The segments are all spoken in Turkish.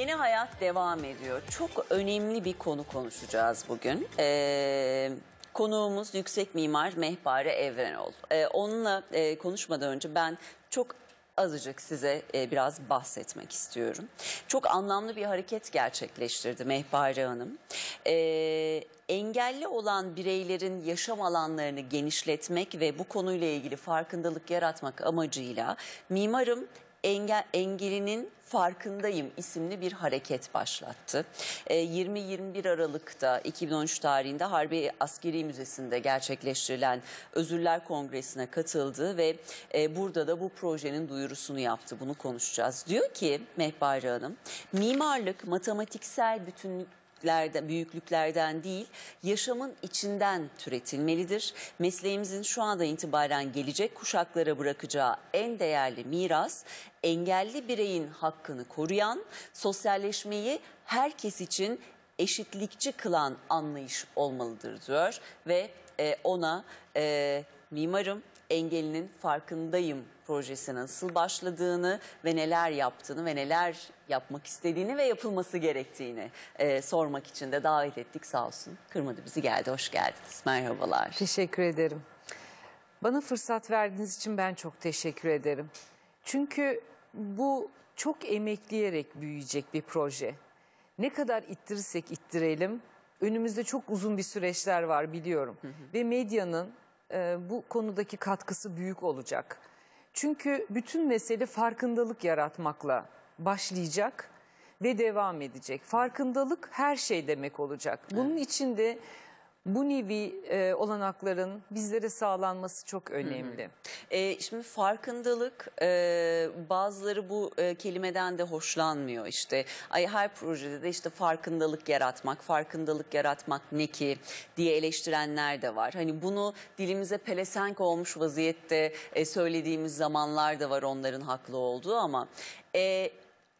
Yeni hayat devam ediyor. Çok önemli bir konu konuşacağız bugün. Ee, konuğumuz yüksek mimar Mehpare Evrenol. Ee, onunla e, konuşmadan önce ben çok azıcık size e, biraz bahsetmek istiyorum. Çok anlamlı bir hareket gerçekleştirdi Mehpare Hanım. Ee, engelli olan bireylerin yaşam alanlarını genişletmek ve bu konuyla ilgili farkındalık yaratmak amacıyla mimarım engel, engelinin farkındayım isimli bir hareket başlattı. Ee, 20-21 Aralık'ta 2013 tarihinde Harbi Askeri Müzesi'nde gerçekleştirilen Özürler Kongresi'ne katıldı ve e, burada da bu projenin duyurusunu yaptı. Bunu konuşacağız. Diyor ki Mehpare Hanım, mimarlık matematiksel bütünlük büyüklüklerden, büyüklüklerden değil, yaşamın içinden türetilmelidir. Mesleğimizin şu anda itibaren gelecek kuşaklara bırakacağı en değerli miras, engelli bireyin hakkını koruyan, sosyalleşmeyi herkes için eşitlikçi kılan anlayış olmalıdır diyor ve e, ona e, mimarım engelinin farkındayım projesi nasıl başladığını ve neler yaptığını ve neler yapmak istediğini ve yapılması gerektiğini e, sormak için de davet ettik sağ olsun. Kırmadı bizi geldi, hoş geldiniz. Merhabalar. Teşekkür ederim. Bana fırsat verdiğiniz için ben çok teşekkür ederim. Çünkü bu çok emekleyerek büyüyecek bir proje. Ne kadar ittirirsek ittirelim önümüzde çok uzun bir süreçler var biliyorum. Ve medyanın e, bu konudaki katkısı büyük olacak. Çünkü bütün mesele farkındalık yaratmakla başlayacak ve devam edecek. Farkındalık her şey demek olacak. Bunun için de bu nevi e, olanakların bizlere sağlanması çok önemli. E, şimdi farkındalık e, bazıları bu e, kelimeden de hoşlanmıyor işte. Ay her projede de işte farkındalık yaratmak, farkındalık yaratmak ne ki diye eleştirenler de var. Hani bunu dilimize pelesenk olmuş vaziyette e, söylediğimiz zamanlar da var onların haklı olduğu ama e,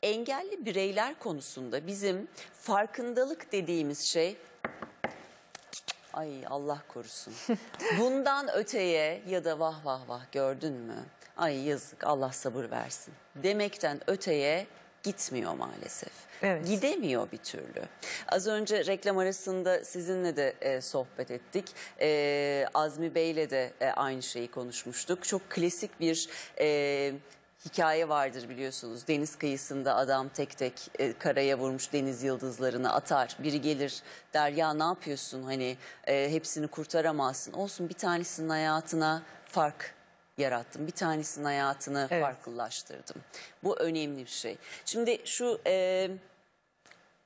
engelli bireyler konusunda bizim farkındalık dediğimiz şey Ay Allah korusun. Bundan öteye ya da vah vah vah gördün mü? Ay yazık Allah sabır versin. Demekten öteye gitmiyor maalesef. Evet. Gidemiyor bir türlü. Az önce reklam arasında sizinle de e, sohbet ettik. E, Azmi Bey'le de e, aynı şeyi konuşmuştuk. Çok klasik bir e, hikaye vardır biliyorsunuz. Deniz kıyısında adam tek tek e, karaya vurmuş deniz yıldızlarını atar. Biri gelir der ya ne yapıyorsun hani e, hepsini kurtaramazsın. Olsun bir tanesinin hayatına fark yarattım. Bir tanesinin hayatını Evet. farklılaştırdım. Bu önemli bir şey. Şimdi şu e,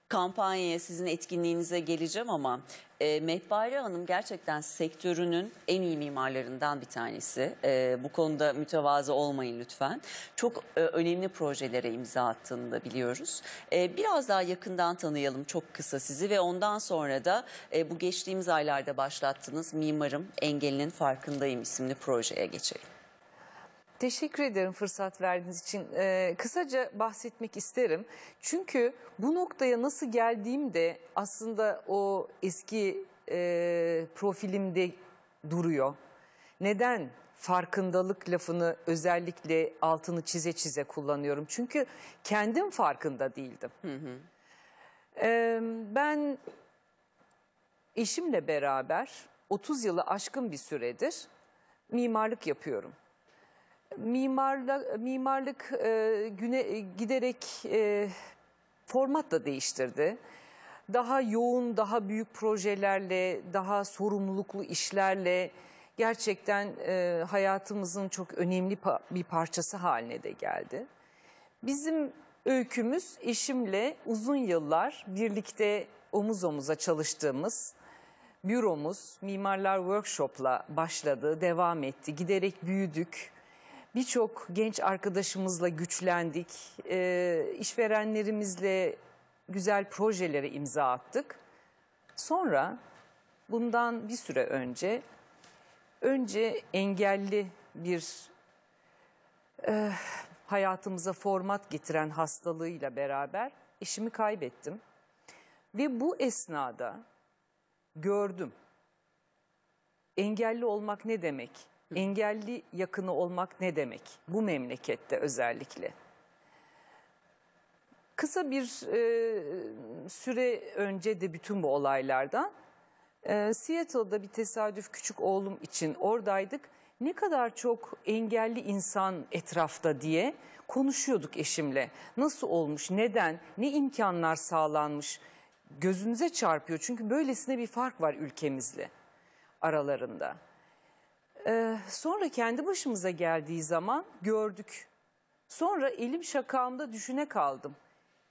kampanyaya sizin etkinliğinize geleceğim ama e, Mehpare Hanım gerçekten sektörünün en iyi mimarlarından bir tanesi. E, bu konuda mütevazı olmayın lütfen. Çok e, önemli projelere imza attığını da biliyoruz. E, biraz daha yakından tanıyalım çok kısa sizi ve ondan sonra da e, bu geçtiğimiz aylarda başlattığınız Mimarım Engelinin Farkındayım isimli projeye geçelim. Teşekkür ederim fırsat verdiğiniz için. Ee, kısaca bahsetmek isterim. Çünkü bu noktaya nasıl geldiğimde aslında o eski e, profilimde duruyor. Neden farkındalık lafını özellikle altını çize çize kullanıyorum? Çünkü kendim farkında değildim. Ee, ben eşimle beraber 30 yılı aşkın bir süredir mimarlık yapıyorum mimarlık, mimarlık e, güne e, giderek e, format da değiştirdi. Daha yoğun, daha büyük projelerle, daha sorumluluklu işlerle gerçekten e, hayatımızın çok önemli pa- bir parçası haline de geldi. Bizim öykümüz eşimle uzun yıllar birlikte omuz omuza çalıştığımız büromuz Mimarlar Workshop'la başladı, devam etti. Giderek büyüdük. Birçok genç arkadaşımızla güçlendik. Ee, işverenlerimizle güzel projelere imza attık. Sonra bundan bir süre önce önce engelli bir e, hayatımıza format getiren hastalığıyla beraber eşimi kaybettim. Ve bu esnada gördüm. Engelli olmak ne demek? Engelli yakını olmak ne demek? Bu memlekette özellikle. Kısa bir e, süre önce de bütün bu olaylardan e, Seattle'da bir tesadüf küçük oğlum için oradaydık. Ne kadar çok engelli insan etrafta diye konuşuyorduk eşimle. Nasıl olmuş, neden, ne imkanlar sağlanmış gözünüze çarpıyor. Çünkü böylesine bir fark var ülkemizle aralarında. Ee, sonra kendi başımıza geldiği zaman gördük. Sonra elim şakağımda düşüne kaldım.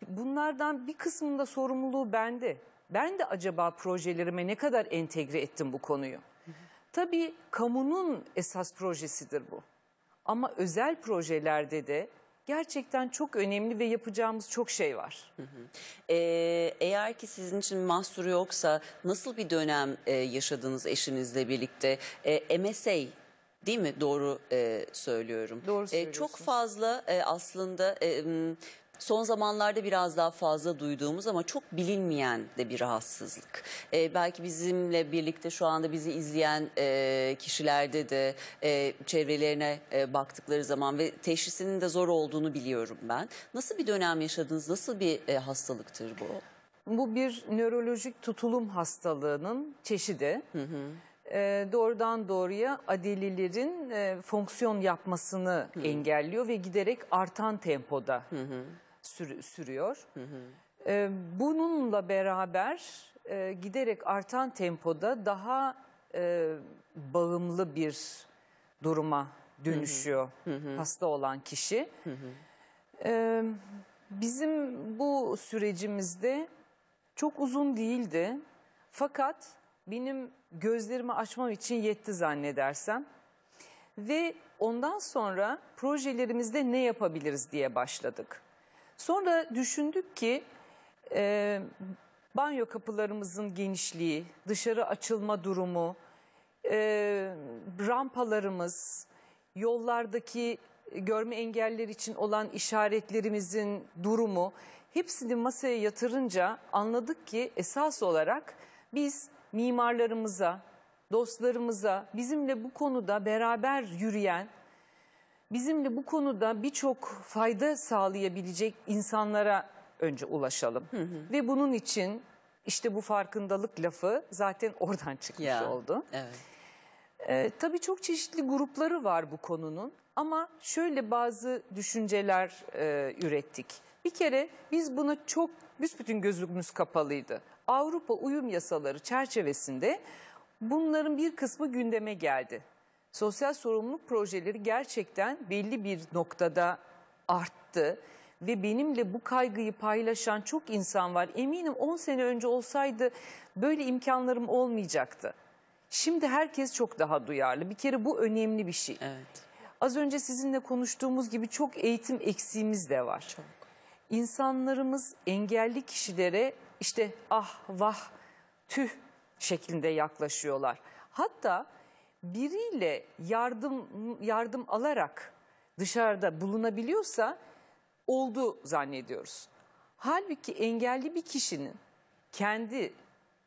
Bunlardan bir kısmında sorumluluğu bende. Ben de acaba projelerime ne kadar entegre ettim bu konuyu? Tabii kamunun esas projesidir bu. Ama özel projelerde de gerçekten çok önemli ve yapacağımız çok şey var. Ee, eğer ki sizin için mahsuru yoksa nasıl bir dönem e, yaşadınız eşinizle birlikte? E, MSA değil mi? Doğru e, söylüyorum. Doğru E, çok fazla e, aslında e, son zamanlarda biraz daha fazla duyduğumuz ama çok bilinmeyen de bir rahatsızlık. E, belki bizimle birlikte şu anda bizi izleyen e, kişilerde de e, çevrelerine e, baktıkları zaman ve teşhisinin de zor olduğunu biliyorum ben. Nasıl bir dönem yaşadınız? Nasıl bir e, hastalıktır bu? Bu bir nörolojik tutulum hastalığının çeşidi. Ee, doğrudan doğruya adelilerin e, fonksiyon yapmasını engelliyor ve giderek artan tempoda sür- sürüyor. Ee, bununla beraber e, giderek artan tempoda daha e, bağımlı bir duruma dönüşüyor hasta olan kişi. Ee, bizim bu sürecimizde çok uzun değildi. Fakat benim gözlerimi açmam için yetti zannedersem. Ve ondan sonra projelerimizde ne yapabiliriz diye başladık. Sonra düşündük ki e, banyo kapılarımızın genişliği, dışarı açılma durumu, e, rampalarımız, yollardaki görme engeller için olan işaretlerimizin durumu hepsini masaya yatırınca anladık ki esas olarak biz mimarlarımıza, dostlarımıza, bizimle bu konuda beraber yürüyen, bizimle bu konuda birçok fayda sağlayabilecek insanlara önce ulaşalım. Ve bunun için işte bu farkındalık lafı zaten oradan çıkmış Ya, oldu. Evet. Ee, tabii çok çeşitli grupları var bu konunun ama şöyle bazı düşünceler e, ürettik. Bir kere biz buna çok büsbütün gözümüz kapalıydı. Avrupa uyum yasaları çerçevesinde bunların bir kısmı gündeme geldi. Sosyal sorumluluk projeleri gerçekten belli bir noktada arttı ve benimle bu kaygıyı paylaşan çok insan var. Eminim 10 sene önce olsaydı böyle imkanlarım olmayacaktı. Şimdi herkes çok daha duyarlı. Bir kere bu önemli bir şey. Evet. Az önce sizinle konuştuğumuz gibi çok eğitim eksiğimiz de var. Çok. İnsanlarımız engelli kişilere işte ah vah tüh şeklinde yaklaşıyorlar. Hatta biriyle yardım yardım alarak dışarıda bulunabiliyorsa oldu zannediyoruz. Halbuki engelli bir kişinin kendi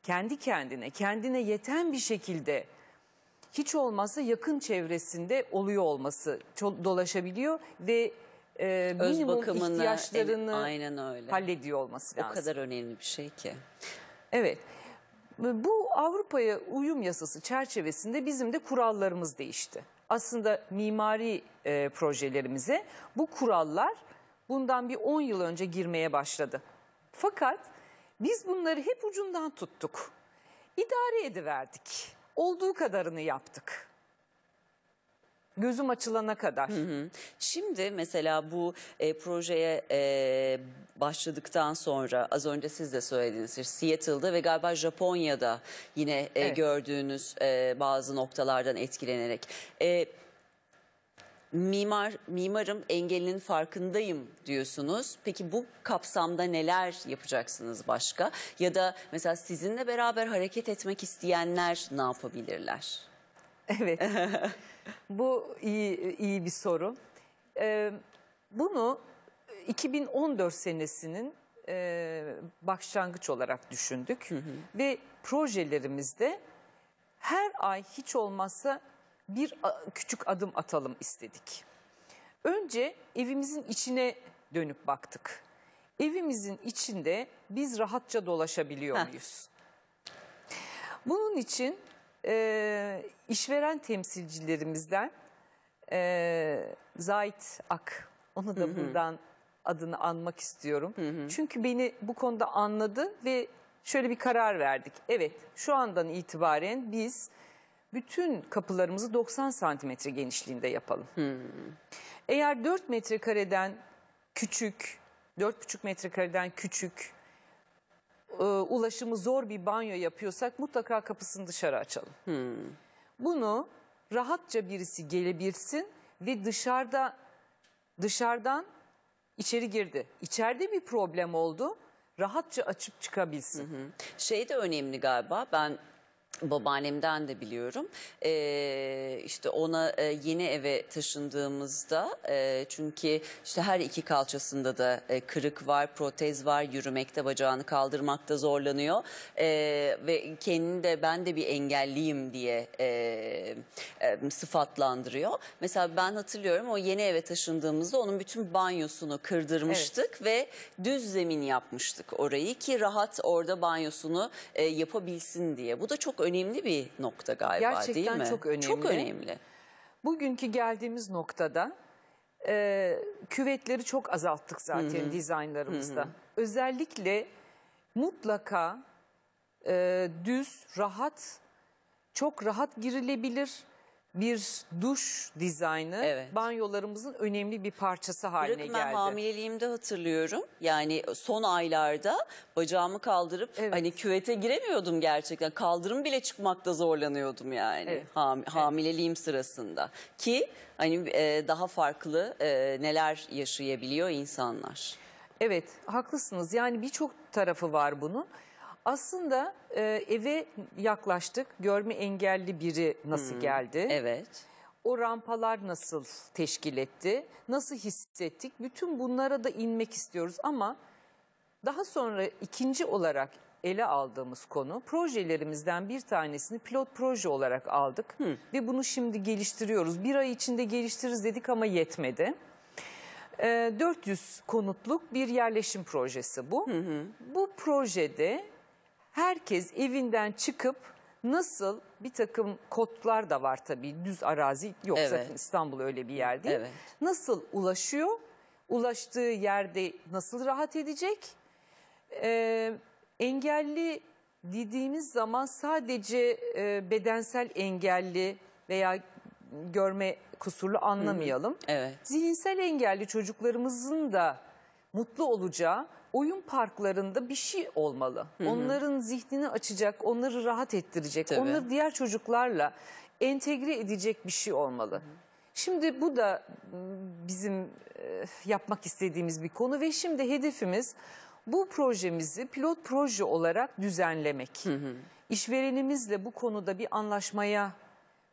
kendi kendine kendine yeten bir şekilde hiç olmazsa yakın çevresinde oluyor olması dolaşabiliyor ve e, Öz minimum bakımını ihtiyaçlarını evet, aynen öyle. hallediyor olması O lazım. kadar önemli bir şey ki. Evet. Bu Avrupa'ya uyum yasası çerçevesinde bizim de kurallarımız değişti. Aslında mimari e, projelerimize bu kurallar bundan bir 10 yıl önce girmeye başladı. Fakat biz bunları hep ucundan tuttuk. İdare ediverdik. Olduğu kadarını yaptık. Gözüm açılana kadar. Şimdi mesela bu e, projeye e, başladıktan sonra az önce siz de söylediniz Seattle'da ve galiba Japonya'da yine e, Evet. gördüğünüz e, bazı noktalardan etkilenerek. E, mimar mimarım engelinin farkındayım diyorsunuz. Peki bu kapsamda neler yapacaksınız başka? Ya da mesela sizinle beraber hareket etmek isteyenler ne yapabilirler? Evet. Bu iyi iyi bir soru. Ee, bunu 2014 senesinin e, başlangıç olarak düşündük ve projelerimizde her ay hiç olmazsa bir küçük adım atalım istedik. Önce evimizin içine dönüp baktık. evimizin içinde biz rahatça dolaşabiliyor Heh. muyuz? Bunun için e, işveren temsilcilerimizden e, Zahit Ak, onu da buradan adını anmak istiyorum. Çünkü beni bu konuda anladı ve şöyle bir karar verdik. Evet şu andan itibaren biz bütün kapılarımızı 90 santimetre genişliğinde yapalım. Eğer 4 metrekareden küçük, 4,5 metrekareden küçük, e, ulaşımı zor bir banyo yapıyorsak mutlaka kapısını dışarı açalım. Bunu rahatça birisi gelebilsin ve dışarıda dışarıdan içeri girdi. İçeride bir problem oldu. Rahatça açıp çıkabilsin. Şey de önemli galiba. Ben babaannemden de biliyorum. Ee, işte ona e, yeni eve taşındığımızda e, çünkü işte her iki kalçasında da e, kırık var, protez var, yürümekte bacağını kaldırmakta zorlanıyor Ee, ve kendini de ben de bir engelliyim diye e, e, sıfatlandırıyor. Mesela ben hatırlıyorum o yeni eve taşındığımızda onun bütün banyosunu kırdırmıştık ve düz zemin yapmıştık orayı ki rahat orada banyosunu e, yapabilsin diye. Bu da çok önemli bir nokta galiba Gerçekten değil mi? çok önemli. Çok önemli. Bugünkü geldiğimiz noktada e, küvetleri çok azalttık zaten dizaynlarımızda. Özellikle mutlaka e, düz, rahat, çok rahat girilebilir bir duş dizaynı Evet. banyolarımızın önemli bir parçası haline Bırakın ben geldi. hamileliğimde hatırlıyorum. Yani son aylarda bacağımı kaldırıp Evet. hani küvete giremiyordum gerçekten. Kaldırım bile çıkmakta zorlanıyordum yani Evet. ham- hamileliğim sırasında. Ki hani e, daha farklı e, neler yaşayabiliyor insanlar. Evet, haklısınız. Yani birçok tarafı var bunun. Aslında e, eve yaklaştık. Görme engelli biri nasıl geldi? Evet. O rampalar nasıl teşkil etti? Nasıl hissettik? Bütün bunlara da inmek istiyoruz ama daha sonra ikinci olarak ele aldığımız konu projelerimizden bir tanesini pilot proje olarak aldık ve bunu şimdi geliştiriyoruz. Bir ay içinde geliştiririz dedik ama yetmedi. Ee, 400 konutluk bir yerleşim projesi bu. Bu projede herkes evinden çıkıp nasıl bir takım kodlar da var tabii düz arazi yok Evet. zaten İstanbul öyle bir yer değil. Evet. Nasıl ulaşıyor? Ulaştığı yerde nasıl rahat edecek? Ee, engelli dediğimiz zaman sadece e, bedensel engelli veya görme kusurlu anlamayalım. Evet. Zihinsel engelli çocuklarımızın da mutlu olacağı oyun parklarında bir şey olmalı. Onların zihnini açacak, onları rahat ettirecek, Tabii. onları diğer çocuklarla entegre edecek bir şey olmalı. Şimdi bu da bizim e, yapmak istediğimiz bir konu ve şimdi hedefimiz bu projemizi pilot proje olarak düzenlemek. İşverenimizle bu konuda bir anlaşmaya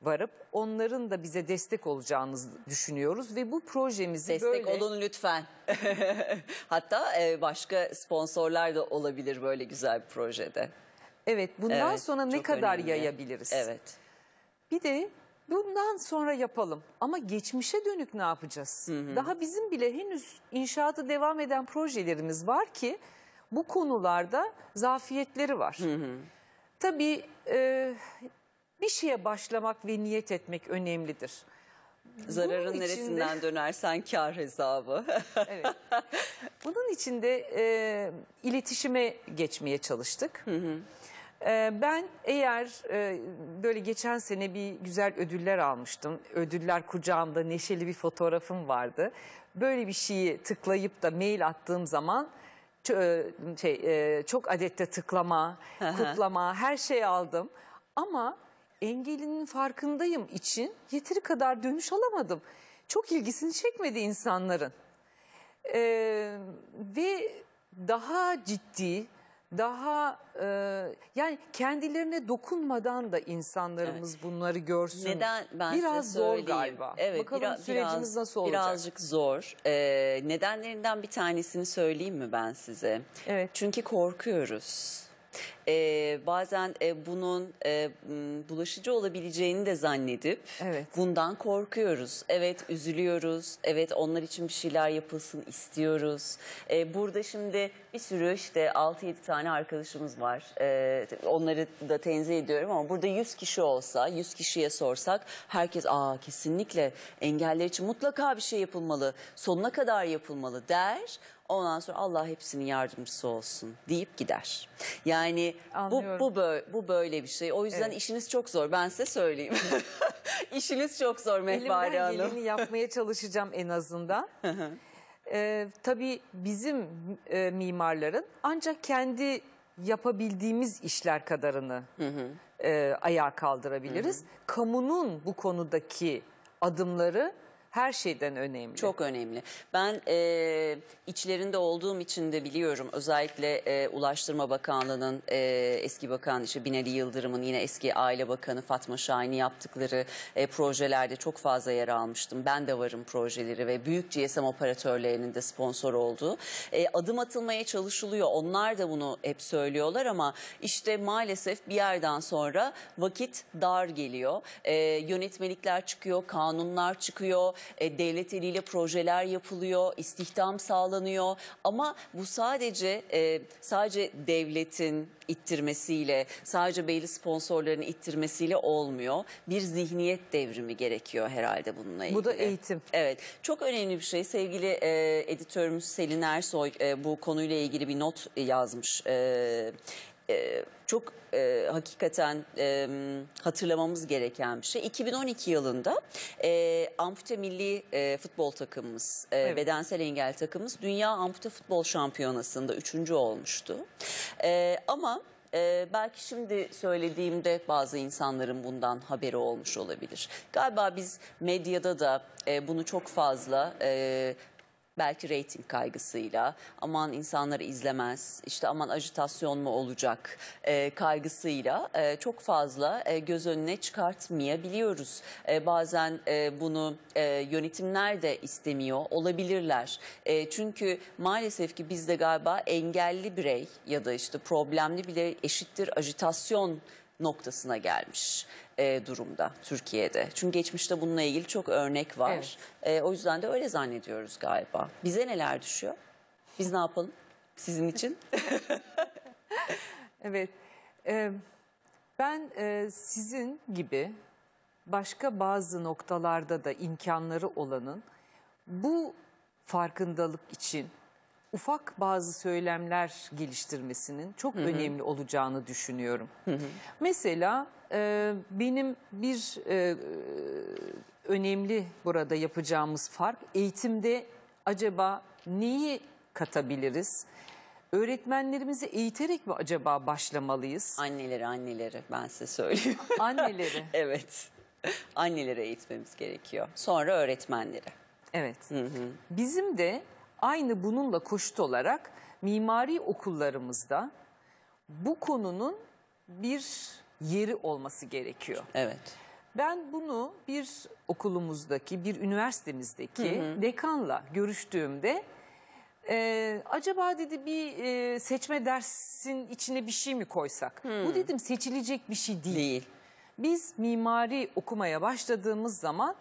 varıp onların da bize destek olacağını düşünüyoruz ve bu projemizi Destek böyle olun lütfen. Hatta e, başka sponsorlar da olabilir böyle güzel bir projede. evet bundan Evet, sonra ne çok kadar önemli. yayabiliriz? Evet. Bir de bundan sonra yapalım ama geçmişe dönük ne yapacağız? Daha bizim bile henüz inşaatı devam eden projelerimiz var ki bu konularda zafiyetleri var. Tabii e, bir şeye başlamak ve niyet etmek önemlidir. Zararın Bunun neresinden içinde- dönersen kar hesabı. Evet. Bunun için de e, iletişime geçmeye çalıştık. E, ben eğer e, böyle geçen sene bir güzel ödüller almıştım. Ödüller kucağımda neşeli bir fotoğrafım vardı. Böyle bir şeyi tıklayıp da mail attığım zaman şey, e, çok adette tıklama, kutlama her şeyi aldım. Ama engelinin farkındayım için yeteri kadar dönüş alamadım. Çok ilgisini çekmedi insanların. Ee, ve daha ciddi, daha e, yani kendilerine dokunmadan da insanlarımız bunları görsün. Neden ben biraz size zor galiba. Evet, Bakalım biraz- sürecimiz biraz- nasıl olacak? Birazcık zor. Ee, nedenlerinden bir tanesini söyleyeyim mi ben size? Evet. Çünkü korkuyoruz. E, bazen e, bunun e, bulaşıcı olabileceğini de zannedip Evet. bundan korkuyoruz. Evet üzülüyoruz. Evet onlar için bir şeyler yapılsın istiyoruz. E, burada şimdi bir sürü işte 6-7 tane arkadaşımız var. E, onları da tenzih ediyorum ama burada 100 kişi olsa 100 kişiye sorsak herkes aa kesinlikle engeller için mutlaka bir şey yapılmalı. Sonuna kadar yapılmalı der. Ondan sonra Allah hepsinin yardımcısı olsun deyip gider. Yani bu, Anlıyorum. bu, bö- bu böyle bir şey. O yüzden Evet. işiniz çok zor. Ben size söyleyeyim. işiniz çok zor Mehpare Elimden Hanım. geleni yapmaya çalışacağım en azından. Ee, tabii bizim e, mimarların ancak kendi yapabildiğimiz işler kadarını e, ayağa kaldırabiliriz. Kamunun bu konudaki adımları her şeyden önemli. Çok önemli. Ben e, içlerinde olduğum için de biliyorum. Özellikle e, Ulaştırma Bakanlığı'nın e, eski bakan işte Binali Yıldırım'ın yine eski Aile Bakanı Fatma Şahin'i yaptıkları e, projelerde çok fazla yer almıştım. Ben de varım projeleri ve büyük GSM operatörlerinin de sponsor olduğu. E, adım atılmaya çalışılıyor. Onlar da bunu hep söylüyorlar ama işte maalesef bir yerden sonra vakit dar geliyor. E, yönetmelikler çıkıyor, kanunlar çıkıyor, e, devlet eliyle projeler yapılıyor, istihdam sağlanıyor. Ama bu sadece e, sadece devletin ittirmesiyle, sadece belli sponsorların ittirmesiyle olmuyor. Bir zihniyet devrimi gerekiyor herhalde bununla ilgili. Bu da eğitim. Evet, çok önemli bir şey. Sevgili e, editörümüz Selin Ersoy e, bu konuyla ilgili bir not yazmış. E, e, çok e, hakikaten e, hatırlamamız gereken bir şey. 2012 yılında e, ampute milli e, futbol takımımız, e, Evet. bedensel engel takımımız Dünya Ampute Futbol Şampiyonası'nda üçüncü olmuştu. E, ama e, belki şimdi söylediğimde bazı insanların bundan haberi olmuş olabilir. Galiba biz medyada da e, bunu çok fazla e, belki reyting kaygısıyla aman insanları izlemez işte aman ajitasyon mu olacak e, kaygısıyla e, çok fazla e, göz önüne çıkartmayabiliyoruz. E, bazen e, bunu e, yönetimler de istemiyor olabilirler. E, çünkü maalesef ki bizde galiba engelli birey ya da işte problemli birey eşittir ajitasyon noktasına gelmiş e, durumda Türkiye'de. Çünkü geçmişte bununla ilgili çok örnek var. Evet. E, o yüzden de öyle zannediyoruz galiba. Bize neler düşüyor? Biz ne yapalım sizin için? Evet. Ee, ben e, sizin gibi başka bazı noktalarda da imkanları olanın bu farkındalık için ufak bazı söylemler geliştirmesinin çok önemli olacağını düşünüyorum. Mesela e, benim bir e, önemli burada yapacağımız fark eğitimde acaba neyi katabiliriz? Öğretmenlerimizi eğiterek mi acaba başlamalıyız? Anneleri anneleri ben size söyleyeyim. Anneleri. evet. Anneleri eğitmemiz gerekiyor. Sonra öğretmenleri. Evet. Bizim de aynı bununla koşut olarak mimari okullarımızda bu konunun bir yeri olması gerekiyor. Evet. Ben bunu bir okulumuzdaki, bir üniversitemizdeki dekanla görüştüğümde e, acaba dedi bir e, seçme dersin içine bir şey mi koysak? Bu dedim seçilecek bir şey değil. Değil. Biz mimari okumaya başladığımız zaman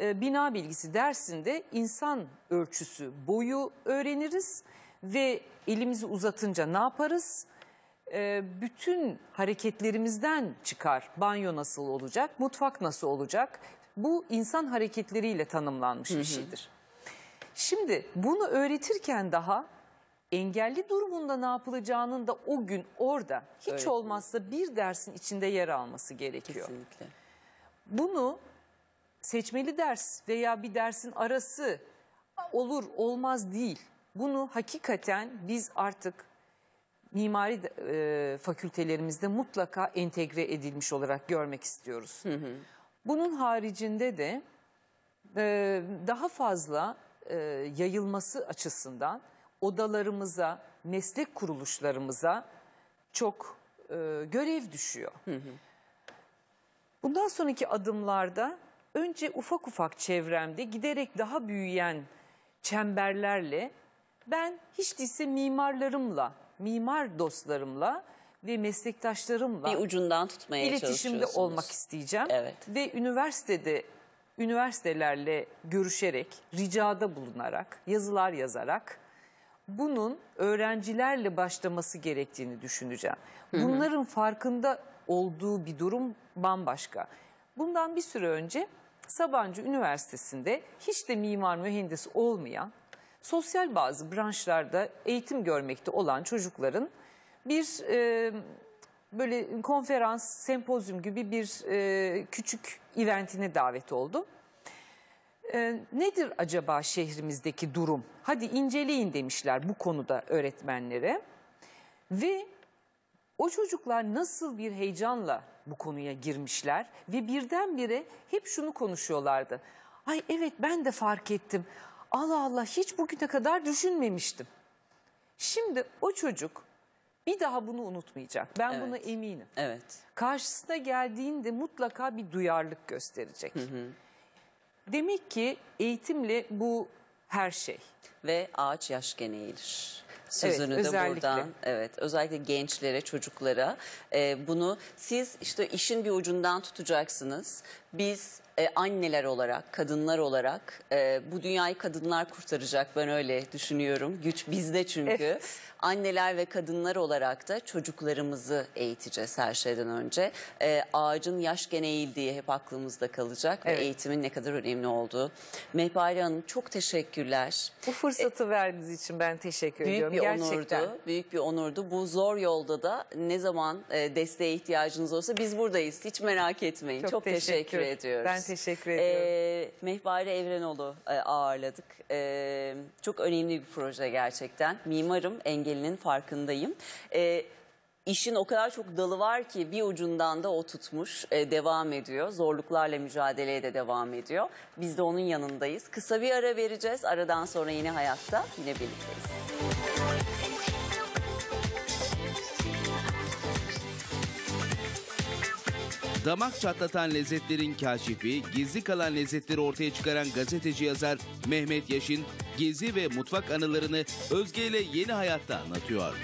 e, bina bilgisi dersinde insan ölçüsü boyu öğreniriz ve elimizi uzatınca ne yaparız? E, bütün hareketlerimizden çıkar. Banyo nasıl olacak, mutfak nasıl olacak? Bu insan hareketleriyle tanımlanmış bir şeydir. Şimdi bunu öğretirken daha engelli durumunda ne yapılacağının da o gün orada hiç Öğretmen. olmazsa bir dersin içinde yer alması gerekiyor. Kesinlikle. Bunu seçmeli ders veya bir dersin arası olur olmaz değil. Bunu hakikaten biz artık mimari e, fakültelerimizde mutlaka entegre edilmiş olarak görmek istiyoruz. Bunun haricinde de e, daha fazla e, yayılması açısından odalarımıza, meslek kuruluşlarımıza çok e, görev düşüyor. Bundan sonraki adımlarda önce ufak ufak çevremde giderek daha büyüyen çemberlerle ben hiç değilse mimarlarımla, mimar dostlarımla ve meslektaşlarımla Bir ucundan tutmaya iletişimde olmak isteyeceğim. Evet. Ve üniversitede üniversitelerle görüşerek, ricada bulunarak, yazılar yazarak bunun öğrencilerle başlaması gerektiğini düşüneceğim. Bunların farkında olduğu bir durum bambaşka. Bundan bir süre önce Sabancı Üniversitesi'nde hiç de mimar mühendis olmayan, sosyal bazı branşlarda eğitim görmekte olan çocukların bir e, böyle konferans, sempozyum gibi bir e, küçük eventine davet oldum. E, nedir acaba şehrimizdeki durum? Hadi inceleyin demişler bu konuda öğretmenlere. Ve o çocuklar nasıl bir heyecanla bu konuya girmişler ve birdenbire hep şunu konuşuyorlardı. Ay evet ben de fark ettim. Allah Allah hiç bugüne kadar düşünmemiştim. Şimdi o çocuk bir daha bunu unutmayacak. Ben Evet. buna eminim. Evet. Karşısına geldiğinde mutlaka bir duyarlılık gösterecek. Demek ki eğitimle bu her şey. Ve ağaç yaşken eğilir. Sözünü de özellikle. buradan evet özellikle gençlere çocuklara e, bunu siz işte işin bir ucundan tutacaksınız. Biz e, anneler olarak kadınlar olarak e, bu dünyayı kadınlar kurtaracak ben öyle düşünüyorum. Güç bizde çünkü. Evet. Anneler ve kadınlar olarak da çocuklarımızı eğiteceğiz her şeyden önce. E, ağacın yaş gene eğildiği hep aklımızda kalacak Evet. ve eğitimin ne kadar önemli olduğu. Mehpare Hanım çok teşekkürler. Bu fırsatı verdiğiniz için ben teşekkür Büyük ediyorum. bir Gerçekten. onurdu. Büyük bir onurdu. Bu zor yolda da ne zaman e, desteğe ihtiyacınız olsa biz buradayız. Hiç merak etmeyin. Çok, Çok teşekkür. Teşekkür. ediyoruz. Ben teşekkür ediyorum. Ee, Mehpare Evrenoğlu e, ağırladık. Ee, çok önemli bir proje gerçekten. Mimarım, engelinin farkındayım. Ee, İşin o kadar çok dalı var ki bir ucundan da o tutmuş, e, devam ediyor. Zorluklarla mücadeleye de devam ediyor. Biz de onun yanındayız. Kısa bir ara vereceğiz. Aradan sonra yine hayatta yine birlikteyiz. Damak çatlatan lezzetlerin kaşifi, gizli kalan lezzetleri ortaya çıkaran gazeteci yazar Mehmet Yaşin, gezi ve mutfak anılarını Özge ile yeni hayatta anlatıyor.